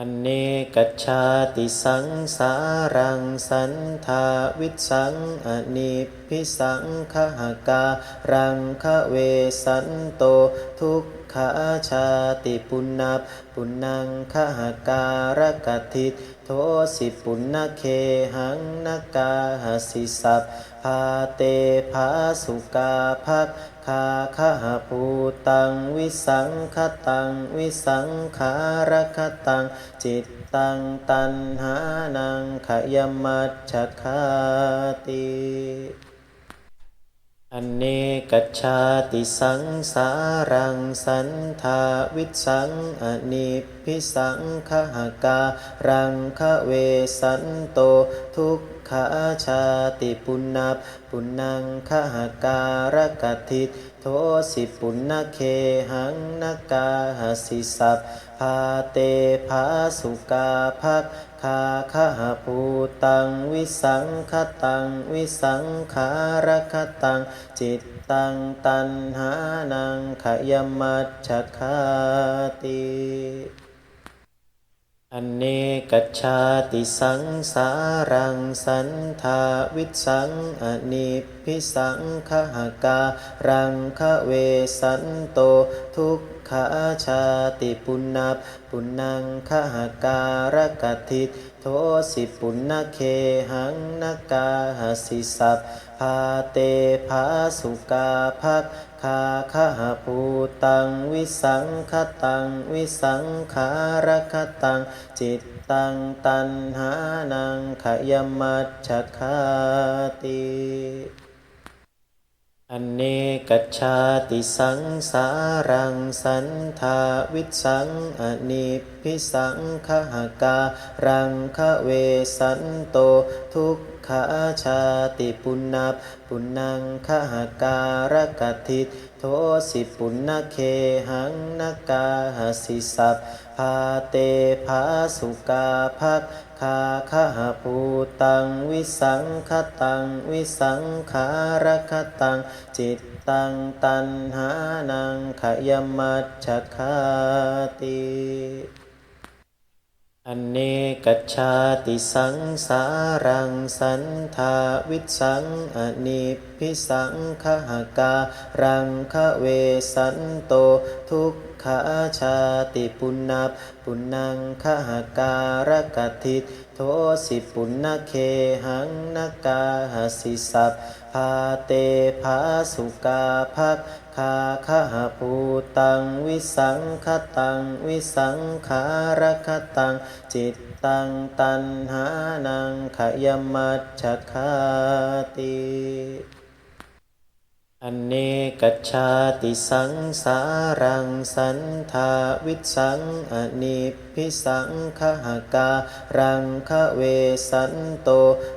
อเนกชาติสังสารังสันทาวิสังอนิพิสังขหการังคเวสันโตทุกขาชาติปุณับปุณังขหการกติ โทสิปุณณเคหังนกาสิสัพพาเตภาสุกาภักคาคาภูตังวิสังคตังวิสังขารคตังจิตตังตันหานังขยมัจฉคาติ อเนกัจฉาติสังสารังสันทาวิสังอนิพิสังขหการังคเวสันโตทุก ขาชาติปุณณพปุณนังขหการกติโทสิปุณณเคหังนกาหสิสัพพาเตภาสุกาภักคาคหภูตังวิสังคตังวิสังขารคตังจิตตังตันหานังขยมัจฉคาติ อเนกัจฉาติสังสารังสันทาวิสังอนิพิสังขหการังคเวสันโตทุกขาชาติปุณณพปุณังขหการกติโทสิปุณเคหังนกาหสิสัพ พาเตภาสุกาภักคาคหภูตังวิสังคตังวิสังขารคตัง จิตตังตันหานังขยมัจฉคาติอเนกัจฉาติสังสารังสันทาวิสังอนิพิสังขหการังคเวสันโตทุก ขาชาติปุณณพปุณังขหการกติโทสิปุณเคหังนกาหสิสัพพาเตภาสุกาภักคาคหภูตังวิสังคตังวิสังขารคตังจิตตังตันหานังขยมัจฉคาติ อเนกชาติสังสารังสันทาวิสังอนิพิสังขหการังคเวสันโตทุก ขาชาติปุณณพปุณนังขหการกติโทสิปุณณเคหังนกาหสิสัพพาเตภาสุกาภักคาคหภูตังวิสังคตังวิสังขารคตังจิตตังตันหานังขยมัจฉคาติ อเนกัจฉาติสังสารังสันทาวิสังอนิพิสังขหการังคะเวสันโต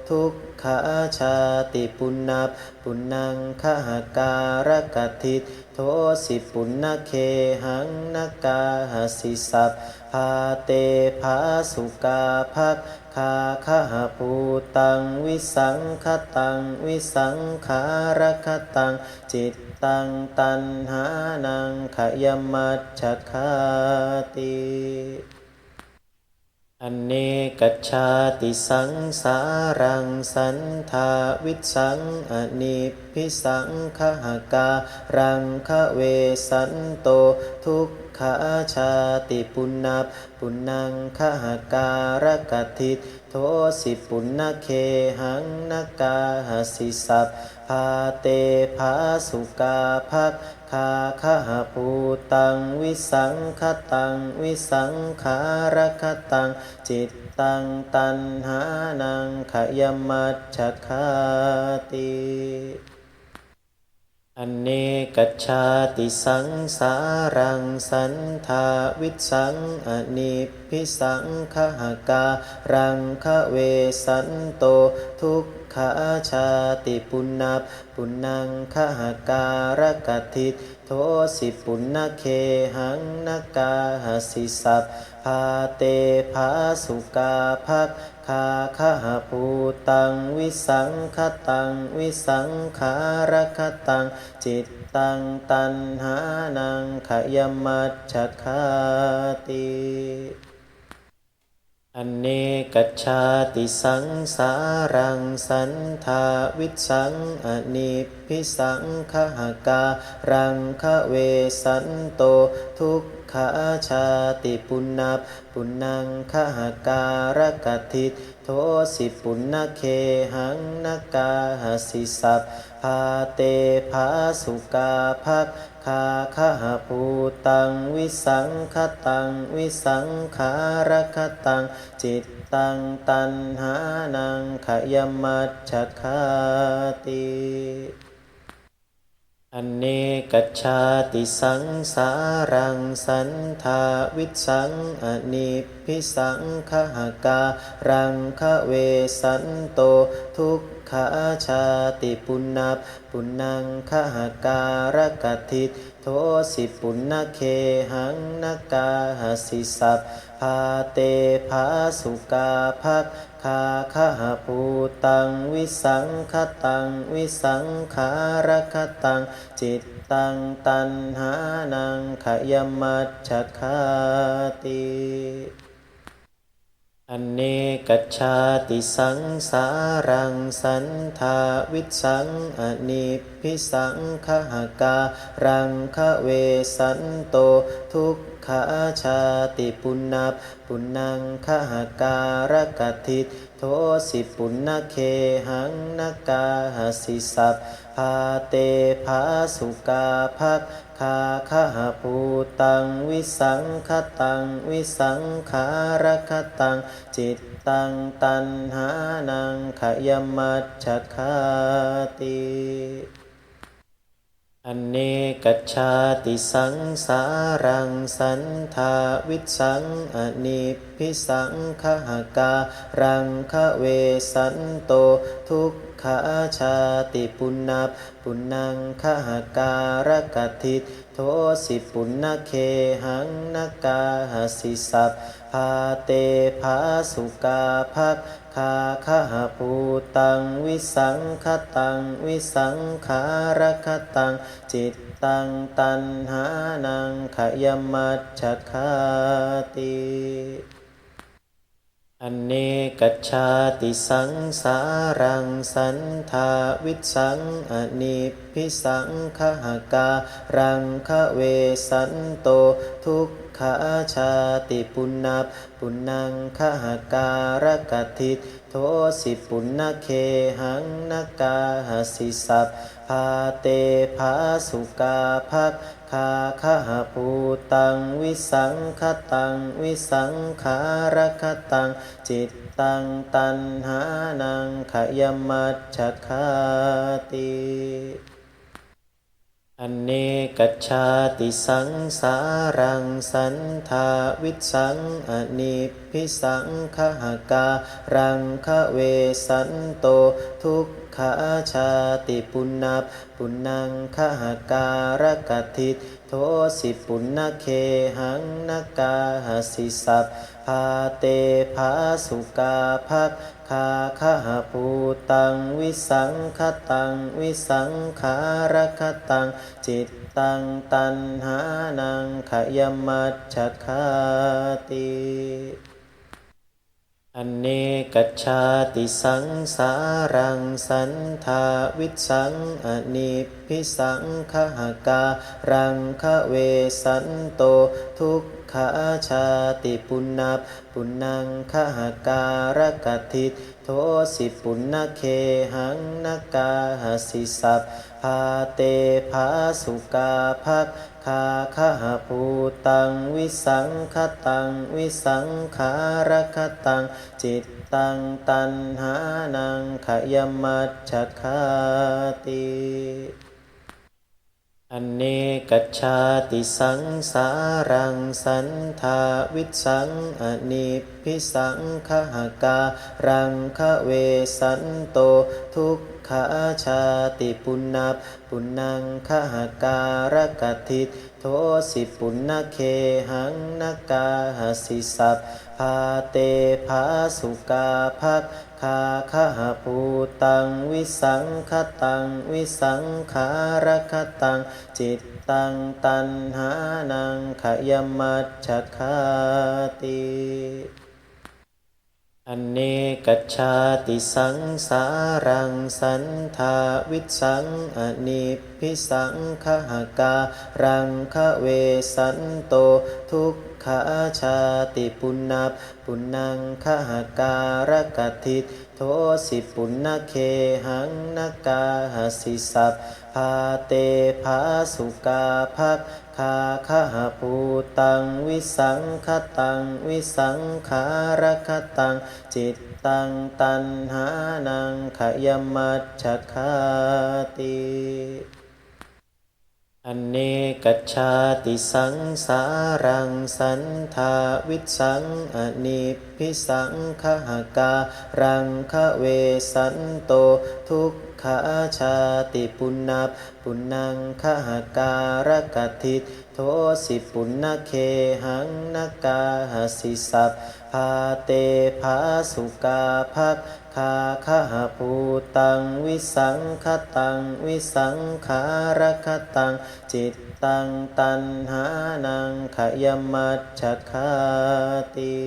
ทุกขาชาติปุณณพปุณังขหการกติโทสิปุณเคหังนกาหสิสัพ พาเตภาสุกาภักคาคหภูตังวิสังคตังวิสังขารคตัง จิตตังตันหานังขยมัจฉคาติอเนกัจฉาติสังสารังสันทาวิสังอนิพิสังขหกา รังคเวสันโตทุก ขาชาติปุณณพปุณนังขหการกติโทสิปุณณเคหังนกาหสิสัพพาเตภาสุกาภักคาคหภูตังวิสังคตังวิสังขารคตังจิตตังตันหานังขยมัจฉคาติ อเนกัจฉาติสังสารังสันทาวิสังอนิพิสังขหการังคเวสันโตทุกขาชาติปุณณพปุณังขหการกติโทสิปุณณเคหังนกาหสิสัพ พาเตภาสุกาภักคาคหภูตังวิสังคตังวิสังขารคตัง จิตตังตันหานังขยมัจฉคาติอเนกัจฉาติสังสารังสันทาวิสังอนิพิสังขหการังคเวสันโตทุก ขาชาติปุณณปปุณังขหการกติโทสิปุณณเคหังนกาหสิสัพพาเตภาสุกาภักคาคหภูตังวิสังคตังวิสังขารคตังจิตตังตันหานังขยมัจฉคาติ อันเนกัจฉาติสังสารังสันทาวิสังอนิพิสังขหการังคเวสันโตทุก ขาชาติปุณณปปุณังขหการกติโทสิปุณณเคหังนกาหสิสัพพาเตภาสุกาภักคาคหภูตังวิสังคตังวิสังขารคตังจิตตังตันหานังขยมัจฉคาติ อเนกชาติสังสารังสันทาวิสังอนิพิสังขหการังคเวสันโตทุก ขาชาติปุณณปปุณังขหการกติโทสิปุณณเคหังนกาหสิสัพพาเตภาสุกาภักคาคหภูตังวิสังคตังวิสังขารคตังจิตตังตันหานังขยมัจฉคาติ อเนกัจฉาติสังสารังสันทาวิสังอนิพิสังขหการังคะเวสันโตทุก ขาชาติปุณณปปุณนังขหการกติโทสิปุณณเคหังนกาหสิสัพพาเตภาสุกาภักคาคหภูตังวิสังคตังวิสังขารคตังจิตตังตันหานังขยมัจฉคาติ อันเนกัจฉาติสังสารังสันทาวิสังอนิพิสังขหการังคเวสันโตทุกขาชาติปุณณปปุณังขหการกติโทสิปุณณเคหังนกาหสิสัพ พาเตภาสุกาภักคาคหภูตังวิสังคตังวิสังขารคตัง จิตตังตันหานังขยมัจฉคาติอเนกัจฉาติสังสารังสันทาวิสังอนิพิสังขหกา รังคเวสันโตทุก ขาชาติปุณณปปุณังขหการกติโทสิปุณณเคหังนกาหสิสัพพาเตภาสุกาภักคาคหภูตังวิสังคตังวิสังขารคตังจิตตังตันหานังขยมัจฉคาติ อเนกัจฉาติสังสารังสันทาวิสังอนิพิสังขหการังคเวสันโตทุกขาชาติปุณณปปุณังขหการกติโทสิปุณเคหังนกาหสิสัพพาเตภาสุกาภักาคหภูตังวิสังคตังวิสังขารคตัง จิตตังตันหานังขยมัจฉคาติอันเนกัจฉาติสังสารังสันทาวิสังอนิพิสังขหกา รังคเวสันโตทุก ขาชาติปุณณปปุณนังขหการกติโทสิปุณณเคหังนกาหสิสัพพาเตภาสุกาภักคาคหภูตังวิสังคตังวิสังขารคตังจิตตังตันหานังขยมัจฉคาติ อเนกัจฉาติสังสารังสันทาวิสังอนิพิสังขหการังคเวสันโตทุก ขาชาติปุณณบปุณังขหการกติตโทสิปุณณเคหังนกาหสิสัพพาเตภาสุกาภักคาคหภูตังวิสังคตังวิสังขารคตังจิตตังตันหานังขยมัจฉคาติ อเนกัจฉาติสังสารังสันทาวิสังอนิพิสังขหการังคเวสันโตทุกขาชาติปุณณบปุณังขหการกติโทสิปุณเคหังนกาหสิสัพ พาเตภาสุกาภักคาคหภูตังวิสังคตังวิสังขารคตัง จิตตังตันหานังขยมัจฉคาติ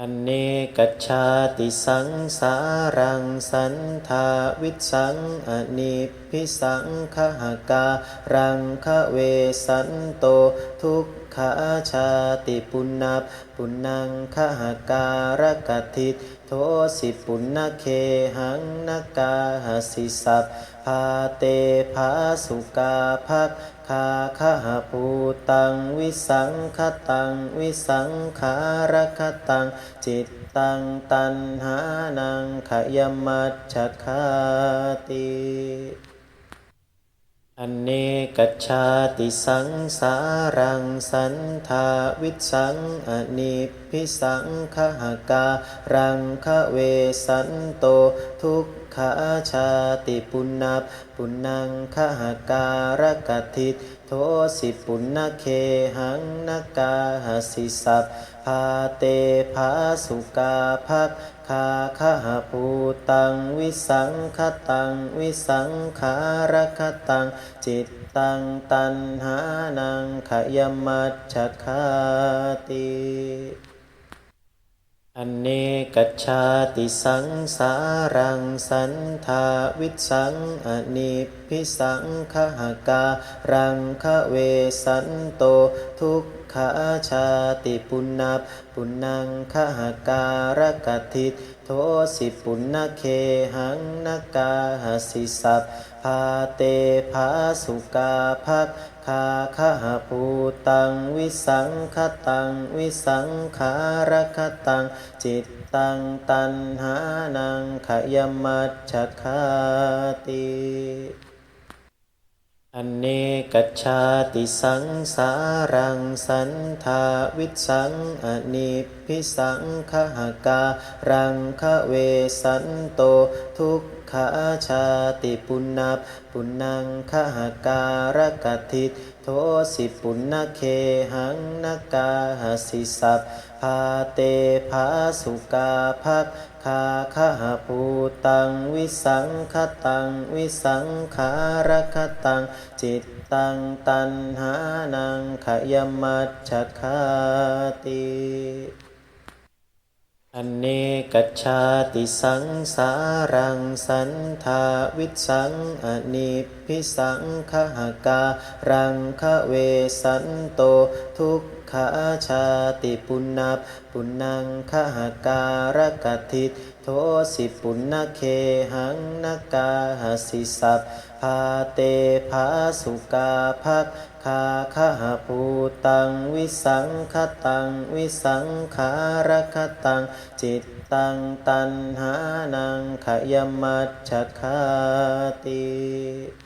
อเนกัจฉาติสังสารังสันทาวิสังอนิพิสังขหกา รังคเวสันโตทุก ขาชาติปุณณบปุณนังขหการกติโทสิปุณณเคหังนกาหสิสัพพาเตภาสุกาภักคาคหภูตังวิสังคตังวิสังขารคตังจิตตังตันหานังขยมัจฉคาติ อเนกัจฉาติสังสารังสันทาวิสังอนิพิสังขหการังคเวสันโตทุก ขาชาติปุณณบปุณนังขหการกติโทสิปุณณเคหังนกาหสิสัพพาเตภาสุกาภักคาคหภูตังวิสังคตังวิสังขารคตังจิตตังตันหานังขยมัจฉคาติ อเนกัจฉาติสังสารังสันทาวิสังอนิพิสังขหการังคเวสันโตทุกขาชาติปุณณบปุณนังขหการกติโทสิปุณณเคหังนกาหสิสัพพาเตภาสุกาภัก คาคหภูตังวิสังคตังวิสังขารคตัง จิตตังตันหานังขยมัจฉคาติอเนกัจฉาติสังสารังสันทาวิสังอนิพพิสังขหการังคเวสันโตทุก ขาชาติปุณณบปุณังขหการกติโทสิปุณณเคหังนกาหสิสัพพาเตภาสุกาภักคาคหภูตังวิสังคตังวิสังขารคตังจิตตังตันหานังขยมัจฉคาติ อเนกัจฉาติสังสารังสันทาวิสังอนิพิสังขหการังคเวสันโตทุกขาชาติปุณณบปุณังขหการกติโทสิปุณณเคหังนกาหสิสัพาเตภาสุกาภักคาคาภูตังวิสังคตังวิสังขารคตังจิตตังตันหานังขยมัจฉคาติ